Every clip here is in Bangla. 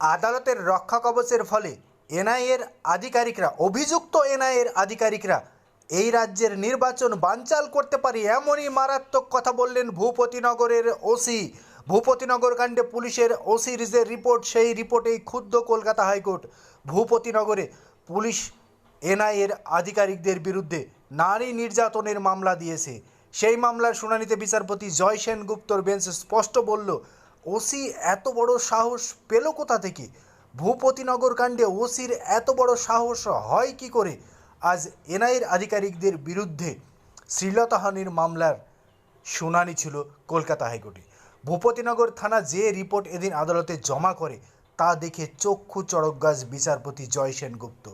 আদালতের রক্ষা কবচের ফলে এনআইএর আধিকারিকরা, অভিযুক্ত এনআইএর আধিকারিকরা এই রাজ্যের নির্বাচন বানচাল করতে পারে এমনই মারাত্মক কথা বললেন ভূপতিনগরের ওসি। ভূপতিনগর কাণ্ডে পুলিশের ওসির যে রিপোর্ট, সেই রিপোর্টেই ক্ষুব্ধ কলকাতা হাইকোর্ট। ভূপতিনগরে পুলিশ এনআইএর আধিকারিকদের বিরুদ্ধে নারী নির্যাতনের মামলা দিয়েছে। সেই মামলার শুনানিতে বিচারপতি জয় সেনগুপ্তর বেঞ্চ স্পষ্ট বলল ওসি এত বড় সাহস পেল কোথা থেকে? ভূপতিনগর কাণ্ডে ওসির এত বড় সাহস হয় কি করে? আজ এনআইএর আধিকারিকদের বিরুদ্ধে শ্রীলতাহানির মামলার শুনানি ছিল কলকাতা হাইকোর্টে। ভূপতিনগর থানা যে রিপোর্ট এদিন আদালতে জমা করে, তা দেখে চক্ষু চড়ক গাছ বিচারপতি জয় সেনগুপ্ত।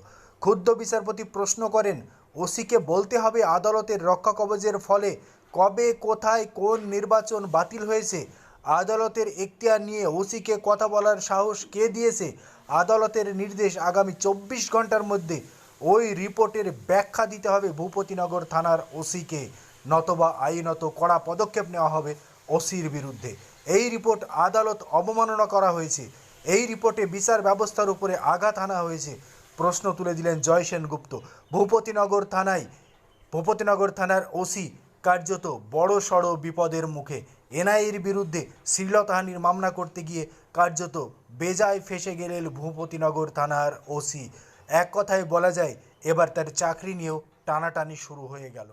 ক্ষুদ্র বিচারপতি প্রশ্ন করেন, ওসিকে বলতে হবে আদালতের রক্ষা কবচের ফলে কবে, কোথায়, কোন নির্বাচন বাতিল হয়েছে? আদালতের এখতিয়ার নিয়ে ওসিকে কথা বলার সাহস কে দিয়েছে? আদালতের নির্দেশ আগামী চব্বিশ ঘণ্টার মধ্যে। ওই রিপোর্টের ব্যাখ্যা দিতে হবে ভূপতিনগর থানার ওসিকে। নতবা আইনত কড়া পদক্ষেপ নেওয়া হবে ওসির বিরুদ্ধে। এই রিপোর্ট আদালত অবমাননা করা হয়েছে। এই রিপোর্টে বিচার ব্যবস্থার উপরে আঘাত আনা হয়েছে। প্রশ্ন তুলে দিলেন জয় সেনগুপ্ত ভূপতিনগর থানায় ভূপতিনগর থানার ওসি কার্যত বড় সড় বিপদের মুখে। এনআইএর বিরুদ্ধে শ্লীলতাহানির মামলা করতে গিয়ে কার্যত বেজায় ফেসে গেলেন ভূপতিনগর থানার ওসি। এক কথায় বলা যায়, এবার তার চাকরি নিয়েও টানাটানি শুরু হয়ে গেল।